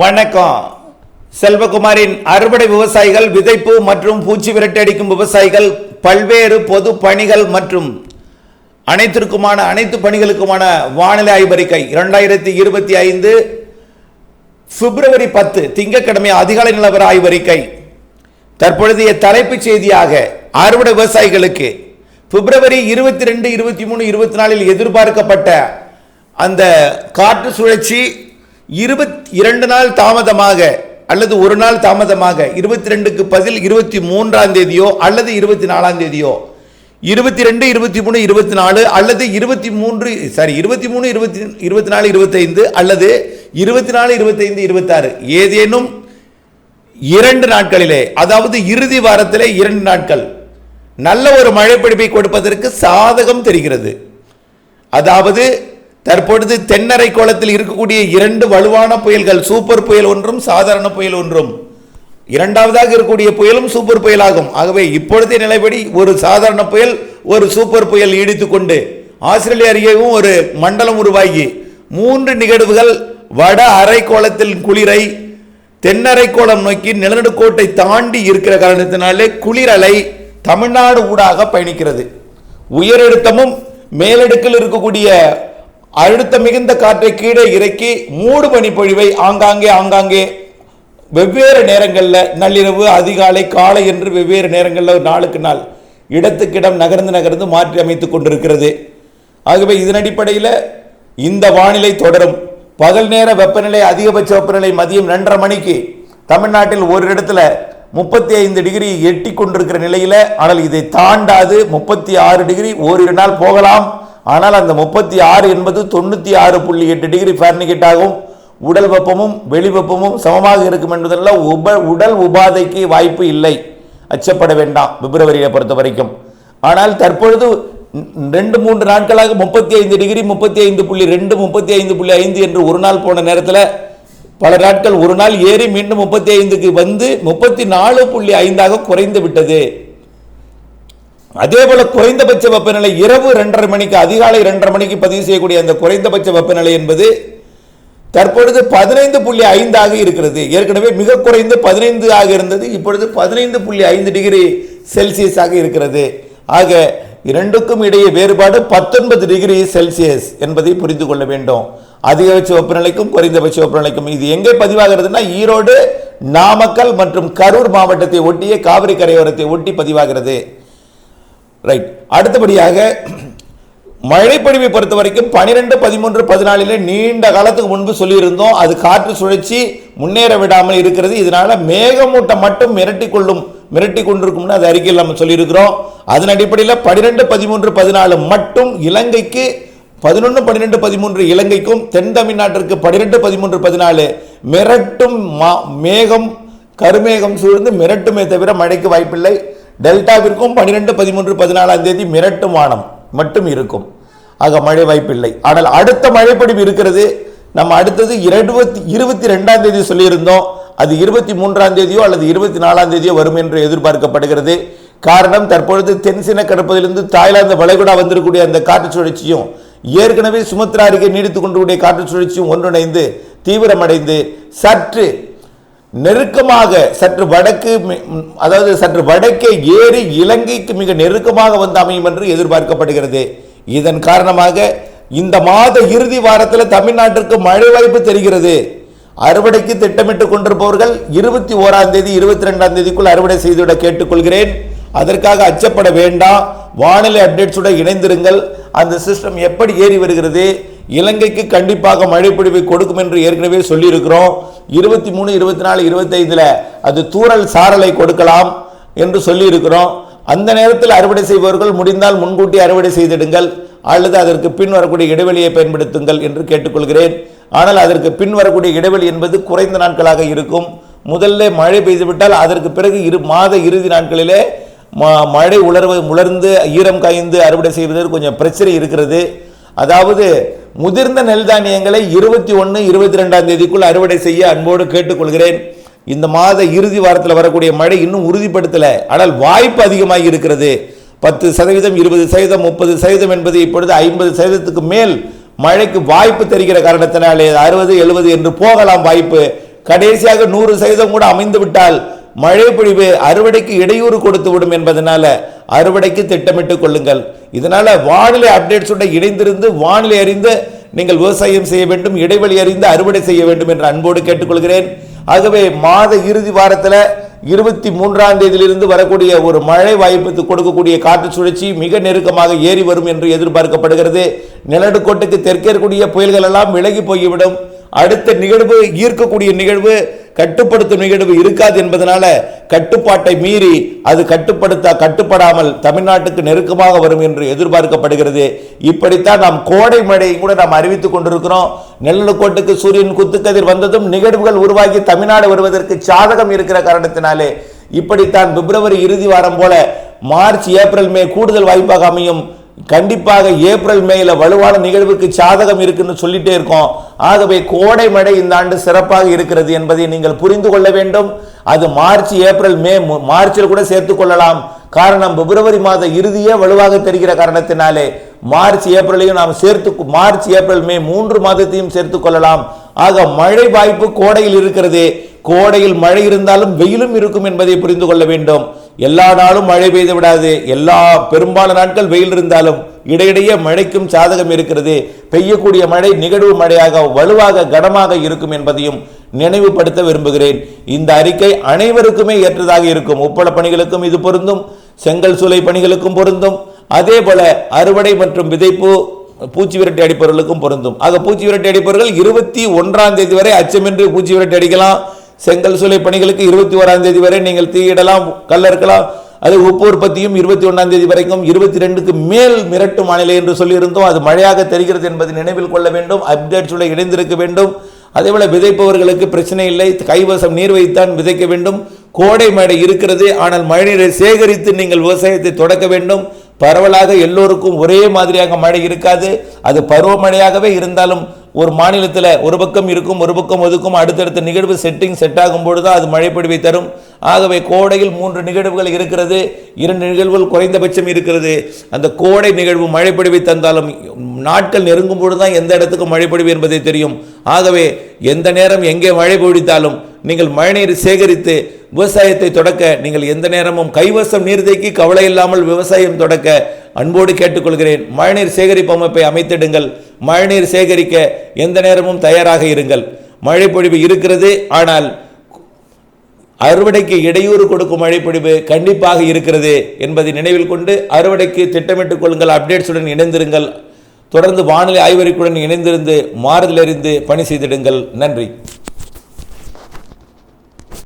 வணக்கம். செல்வகுமாரின் அறுவடை விவசாயிகள் விதைப்பு மற்றும் பூச்சி விரட்டடிக்கும் விவசாயிகள் பல்வேறு பொது பணிகள் மற்றும் அனைத்திற்குமான அனைத்து பணிகளுக்குமான வானிலை ஆய்வறிக்கை இரண்டாயிரத்தி இருபத்தி ஐந்து பிப்ரவரி பத்து திங்கட்கிழமை அதிகாலை நிலவர ஆய்வறிக்கை தற்பொழுதைய தலைப்புச் செய்தியாக அறுவடை விவசாயிகளுக்கு பிப்ரவரி இருபத்தி ரெண்டு இருபத்தி மூணு இருபத்தி நாலில் எதிர்பார்க்கப்பட்ட அந்த காற்று சுழற்சி இருபத்தி இரண்டு நாள் தாமதமாக அல்லது ஒரு நாள் தாமதமாக இருபத்தி ரெண்டுக்கு பதில் இருபத்தி மூன்றாம் தேதியோ அல்லது இருபத்தி நாலாம் தேதியோ? இருபத்தி ரெண்டு இருபத்தி மூணு இருபத்தி நாலு அல்லது இருபத்தி மூன்று சாரி இருபத்தி மூணு இருபத்தி இருபத்தி நாலு இருபத்தைந்து அல்லது இருபத்தி நாலு இருபத்தைந்து இருபத்தாறு. ஏதேனும் இரண்டு நாட்களிலே அதாவது இறுதி வாரத்திலே இரண்டு நாட்கள். நல்ல ஒரு மழை பிடிப்பை கொடுப்பதற்கு சாதகம் தெரிகிறது. அதாவது தற்பொழுது தென்னரை கோலத்தில் இருக்கக்கூடிய இரண்டு வலுவான புயல்கள் சூப்பர் புயல் ஒன்றும் சாதாரண புயல் ஒன்றும். இரண்டாவதாக இருக்கக்கூடிய புயலும் சூப்பர் புயலாகும். ஆகவே இப்பொழுதைய நிலைப்படி ஒரு சாதாரண புயல் ஒரு சூப்பர் புயல் இடித்துக்கொண்டு ஆஸ்திரேலியா ஆஸ்திரேலிய அருகேவும் ஒரு மண்டலம் உருவாகி மூன்று நிகழ்வுகள் வட அரைக்கோளத்தில் குளிரை தென்னரைக்கோளம் நோக்கி நிலநடுக்கோட்டை தாண்டி இருக்கிற காரணத்தினாலே குளிரலை தமிழ்நாடு ஊடாக பயணிக்கிறது. உயரழுத்தமும் மேலடுக்கில் இருக்கக்கூடிய அழுத்த மிகுந்த காற்றை கீழே இறக்கி மூடு பனிப்பொழிவை ஆங்காங்கே ஆங்காங்கே. வெவ்வேறு நேரங்களில் நள்ளிரவு அதிகாலை காலை என்று வெவ்வேறு நேரங்களில் நாளுக்கு நாள் இடத்துக்கிடம் நகர்ந்து நகர்ந்து மாற்றி அமைத்து கொண்டிருக்கிறது. ஆகவே இதன் அடிப்படையில் இந்த வானிலை தொடரும். பகல் நேர வெப்பநிலை அதிகபட்ச வெப்பநிலை மதியம் ரெண்டரை மணிக்கு தமிழ்நாட்டில் ஒரு இடத்துல முப்பத்தி ஐந்து டிகிரி எட்டி கொண்டிருக்கிற நிலையில் ஆனால் இதை தாண்டாது. முப்பத்தி ஆறு டிகிரி ஓரிரு நாள் போகலாம். ஆனால் அந்த முப்பத்தி ஆறு என்பது தொண்ணூற்றி ஆறு புள்ளி எட்டு டிகிரி ஃபேர்னிகேட்டாகவும் உடல் வெப்பமும் வெளி வெப்பமும் சமமாக இருக்கும் என்பதெல்லாம் உப உடல் உபாதைக்கு வாய்ப்பு இல்லை. அச்சப்பட வேண்டாம் பிப்ரவரியை பொறுத்த வரைக்கும். ஆனால் தற்பொழுது ரெண்டு மூன்று நாட்களாக முப்பத்தி ஐந்து டிகிரி முப்பத்தி ஐந்து புள்ளி ரெண்டு முப்பத்தி ஐந்து புள்ளி ஐந்து என்று ஒரு நாள் போன நேரத்தில் பல நாட்கள் ஒரு நாள் ஏறி மீண்டும் முப்பத்தி ஐந்துக்கு வந்து முப்பத்தி நாலு புள்ளி ஐந்தாக குறைந்து விட்டது. அதே போல குறைந்தபட்ச வெப்பநிலை இரவு ரெண்டரை மணிக்கு அதிகாலை ரெண்டரை மணிக்கு பதிவு செய்யக்கூடிய அந்த குறைந்தபட்ச வெப்பநிலை என்பது தற்பொழுது பதினைந்து புள்ளி ஐந்தாக இருக்கிறது. ஏற்கனவே மிக குறைந்து பதினைந்து ஆக இருந்தது. இப்பொழுது பதினைந்து புள்ளி ஐந்து டிகிரி செல்சியஸாக இருக்கிறது. ஆக இரண்டுக்கும் இடையே வேறுபாடு பத்தொன்பது டிகிரி செல்சியஸ் என்பதை புரிந்து கொள்ள வேண்டும். அதிகபட்ச வெப்பநிலைக்கும் குறைந்தபட்ச வெப்பநிலைக்கும் இது எங்கே பதிவாகிறதுனா ஈரோடு நாமக்கல் மற்றும் கரூர் மாவட்டத்தை ஒட்டிய காவிரி கரையோரத்தை ஒட்டி பதிவாகிறது. ரைட் அடுத்தபடியாக மழைப்பொழிவை பொறுத்த வரைக்கும் பனிரெண்டு பதிமூன்று பதினாலில் நீண்ட காலத்துக்கு முன்பு சொல்லியிருந்தோம். அது காற்று சுழற்சி முன்னேற விடாமல் இருக்கிறது. இதனால மேகமூட்டம் மட்டும் மிரட்டி கொள்ளும் மிரட்டி கொண்டிருக்கும்னு அது அறிக்கையில் நம்ம சொல்லியிருக்கிறோம். அதன் அடிப்படையில் பனிரெண்டு பதிமூன்று பதினாலு மட்டும் இலங்கைக்கு பதினொன்று பன்னிரெண்டு பதிமூன்று இலங்கைக்கும் தென் தமிழ்நாட்டிற்கு பன்னிரெண்டு பதிமூன்று பதினாலு மிரட்டும் மா- மேகம் கருமேகம் சூழ்ந்து மிரட்டுமே தவிர மழைக்கு வாய்ப்பில்லை. டெல்டாவிற்கும் பன்னிரெண்டு பதிமூன்று பதினாலாம் தேதி மிரட்டும் வானம் மட்டும் இருக்கும். ஆக மழை வாய்ப்பில்லை. ஆனால் அடுத்த மழைப்பொழிவு இருக்கிறது. நம்ம அடுத்தது இருபத்தி இருபத்தி ரெண்டாம் தேதி சொல்லியிருந்தோம். அது இருபத்தி மூன்றாம் தேதியோ அல்லது இருபத்தி நாலாம் தேதியோ வரும் என்று எதிர்பார்க்கப்படுகிறது. காரணம் தற்பொழுது தென்சின கடப்பதிலிருந்து தாய்லாந்து வளைகுடா வந்திருக்கக்கூடிய அந்த காற்று சுழற்சியும் ஏற்கனவே சுமத்ரா அருகே நீடித்துக் கொண்டிருக்கூடிய காற்று சுழற்சியும் ஒன்றிணைந்து தீவிரமடைந்து சற்று நெருக்கமாக சற்று வடக்கு அதாவது சற்று வடக்கே ஏறி இலங்கைக்கு மிக நெருக்கமாக வந்து அமையும் என்று எதிர்பார்க்கப்படுகிறது. இதன் காரணமாக இந்த மாத இறுதி வாரத்தில் தமிழ்நாட்டிற்கு மழை வாய்ப்பு தெரிகிறது. அறுவடைக்கு திட்டமிட்டுக் கொண்டிருப்பவர்கள் இருபத்தி ஓராம் தேதி இருபத்தி ரெண்டாம் தேதிக்குள் அறுவடை செய்துவிட கேட்டுக்கொள்கிறேன். அதற்காக அச்சப்பட வேண்டாம். வானிலை அப்டேட்ஸுடன் இணைந்திருங்கள். அந்த சிஸ்டம் எப்படி ஏறி வருகிறது? இலங்கைக்கு கண்டிப்பாக மழைப்பொழிவை கொடுக்கும் என்று ஏற்கனவே சொல்லியிருக்கிறோம். இருபத்தி மூணு இருபத்தி நாலு இருபத்தைந்தில் அது தூறல் சாரலை கொடுக்கலாம் என்று சொல்லியிருக்கிறோம். அந்த நேரத்தில் அறுவடை செய்பவர்கள் முடிந்தால் முன்கூட்டி அறுவடை செய்திடுங்கள். அல்லது அதற்கு பின் வரக்கூடிய இடைவெளியை பயன்படுத்துங்கள் என்று கேட்டுக்கொள்கிறேன். ஆனால் அதற்கு பின் வரக்கூடிய இடைவெளி என்பது குறைந்த நாட்களாக இருக்கும். முதல்ல மழை பெய்துவிட்டால் அதற்கு பிறகு இரு மாத இறுதி நாட்களிலே ம- மழை உலர்வு உலர்ந்து ஈரம் காய்ந்து அறுவடை செய்வதற்கு கொஞ்சம் பிரச்சனை இருக்கிறது. அதாவது முதிர்ந்த நெல் தானியங்களை இருபத்தி ஒன்று இருபத்தி ரெண்டாம் தேதிக்குள் அறுவடை செய்ய அன்போடு கேட்டுக்கொள்கிறேன். இந்த மாத இறுதி வாரத்தில் வரக்கூடிய மழை இன்னும் உறுதிப்படுத்தலை. ஆனால் வாய்ப்பு அதிகமாக இருக்கிறது. பத்து சதவீதம் இருபது சதவீதம் முப்பது சதவீதம் என்பது இப்பொழுது ஐம்பது சதவீதத்துக்கு மேல் மழைக்கு வாய்ப்பு தெரிகிற காரணத்தினாலே அறுபது எழுபது என்று போகலாம் வாய்ப்பு. கடைசியாக நூறு சதவீதம் கூட அமைந்து விட்டால் மழை பொழிவு அறுவடைக்கு இடையூறு கொடுத்து விடும் என்பதனால அறுவடைக்கு திட்டமிட்டுக் கொள்ளுங்கள். இதனால வானிலை அப்டேட்ஸோட இணைந்திருந்து வானிலை அறிந்து நீங்கள் விவசாயம் செய்ய வேண்டும் இடைவெளி அறிந்து அறுவடை செய்ய வேண்டும் என்று அன்போடு கேட்டுக்கொள்கிறேன். ஆகவே மாத இறுதி வாரத்தில் இருபத்தி மூன்றாம் தேதியிலிருந்து வரக்கூடிய ஒரு மழை வாய்ப்பு கொடுக்கக்கூடிய காற்று சுழற்சி மிக நெருக்கமாக ஏறி வரும் என்று எதிர்பார்க்கப்படுகிறது. நிலநடுக்கோட்டுக்கு தெற்கேற்கக்கூடிய புயல்கள் எல்லாம் விலகி போய்விடும். அடுத்த நிகழ்வு ஈர்க்கக்கூடிய நிகழ்வு கட்டுப்படுத்தும் நிகழ்வு இருக்காது என்பதனால கட்டுப்பாட்டை மீறி அது கட்டுப்படுத்த கட்டுப்படாமல் தமிழ்நாட்டுக்கு நெருக்கமாக வரும் என்று எதிர்பார்க்கப்படுகிறது. இப்படித்தான் நாம் கோடை மழையை கூட நாம் அறிவித்துக் கொண்டிருக்கிறோம். நெல்லக்கோட்டுக்கு சூரியன் குத்துக்கதிர் வந்ததும் நிகழ்வுகள் உருவாகி தமிழ்நாடு வருவதற்கு சாதகம் இருக்கிற காரணத்தினாலே இப்படித்தான் பிப்ரவரி இறுதி வாரம் போல மார்ச் ஏப்ரல் மே கூடுதல் வாய்ப்பாக அமையும். கண்டிப்பாக ஏப்ரல் மேல வலுவான நிகழ்வுக்கு சாதகம் இருக்குன்னு சொல்லிட்டே இருக்கோம். ஆகவே கோடை மழை இந்த ஆண்டு சிறப்பாக இருக்கிறது என்பதை நீங்கள் புரிந்து கொள்ள வேண்டும். அது மார்ச் ஏப்ரல் மே மார்ச்சில் கூட சேர்த்து கொள்ளலாம். காரணம் பிப்ரவரி மாத இறுதியே வலுவாக தெரிகிற காரணத்தினாலே மார்ச் ஏப்ரலையும் நாம் சேர்த்து மார்ச் ஏப்ரல் மே மூன்று மாதத்தையும் சேர்த்து கொள்ளலாம். ஆக மழை வாய்ப்பு கோடையில் இருக்கிறது. கோடையில் மழை இருந்தாலும் வெயிலும் இருக்கும் என்பதை புரிந்து கொள்ள வேண்டும். எல்லா நாளும் மழை பெய்து விடாது. எல்லா பெரும்பாலான நாட்கள் வெயில் இருந்தாலும் இடையிடையே மழைக்கும் சாதகம் இருக்கிறது. பெய்யக்கூடிய மழை நிகழ்வு மழையாக வலுவாக கனமாக இருக்கும் என்பதையும் நினைவுபடுத்த விரும்புகிறேன். இந்த அறிக்கை அனைவருக்குமே ஏற்றதாக இருக்கும். உப்பள பணிகளுக்கும் இது பொருந்தும். செங்கல் சூளை பணிகளுக்கும் பொருந்தும். அதே போல அறுவடை மற்றும் விதைப்பு பூச்சி விரட்டி அடிப்பவர்களுக்கும் பொருந்தும். ஆக பூச்சி விரட்டி அடிப்பவர்கள் இருபத்தி ஒன்றாம் தேதி வரை அச்சமின்றி பூச்சி விரட்டி அடிக்கலாம். செங்கல் சூளை பணிகளுக்கு இருபத்தி ஓராம் தேதி வரை நீங்கள் தீயிடலாம் கல்லறுக்கலாம். அது உப்பு உற்பத்தியும் இருபத்தி ஒன்றாம் தேதி வரைக்கும் இருபத்தி ரெண்டுக்கு மேல் மிரட்டும் வானிலை என்று சொல்லியிருந்தோம். அது மழையாக தெரிகிறது என்பதை நினைவில் கொள்ள வேண்டும். அப்டேட்ஸுடன் இணைந்திருக்க வேண்டும். அதேபோல் விதைப்பவர்களுக்கு பிரச்சனை இல்லை. கைவசம் நீர் வைத்தான் விதைக்க வேண்டும். கோடை மழை இருக்கிறது. ஆனால் மழைநீரை சேகரித்து நீங்கள் விவசாயத்தை தொடக்க வேண்டும். பரவலாக எல்லோருக்கும் ஒரே மாதிரியாக மழை இருக்காது. அது பருவமழையாகவே இருந்தாலும் ஒரு மாநிலத்தில் ஒரு பக்கம் இருக்கும் ஒரு பக்கம் ஒதுக்கும் அடுத்தடுத்த நிகழ்வு செட்டிங் செட் ஆகும் பொழுது அது மழைப்பொழிவை தரும். ஆகவே கோடையில் மூன்று நிகழ்வுகள் இருக்கிறது இரண்டு நிகழ்வுகள் குறைந்தபட்சம் இருக்கிறது. அந்த கோடை நிகழ்வு மழைப்பொழிவை தந்தாலும் நாட்கள் நெருங்கும் பொழுது தான் எந்த இடத்துக்கு மழைப்பொழிவு என்பதை தெரியும். ஆகவே எந்த நேரம் எங்கே மழை பொழித்தாலும் நீங்கள் மழைநீர் சேகரித்து விவசாயத்தை தொடக்க நீங்கள் எந்த நேரமும் கைவசம் நீர் தேக்கி கவலை இல்லாமல் விவசாயம் தொடக்க அன்போடு கேட்டுக்கொள்கிறேன். மழைநீர் சேகரிப்பு அமைப்பை அமைத்திடுங்கள். மழைநீர் சேகரிக்க எந்த நேரமும் தயாராக இருங்கள். மழைப்பொழிவு இருக்கிறது ஆனால் அறுவடைக்கு இடையூறு கொடுக்கும் மழைப்பொழிவு கண்டிப்பாக இருக்கிறது என்பதை நினைவில் கொண்டு அறுவடைக்கு திட்டமிட்டுக் கொள்ளுங்கள் அப்டேட்ஸுடன் இணைந்திருங்கள். தொடர்ந்து வானிலை ஆய்வறிக்கையுடன் இணைந்திருந்து மாறுதலறிந்து பணி செய்திடுங்கள். நன்றி.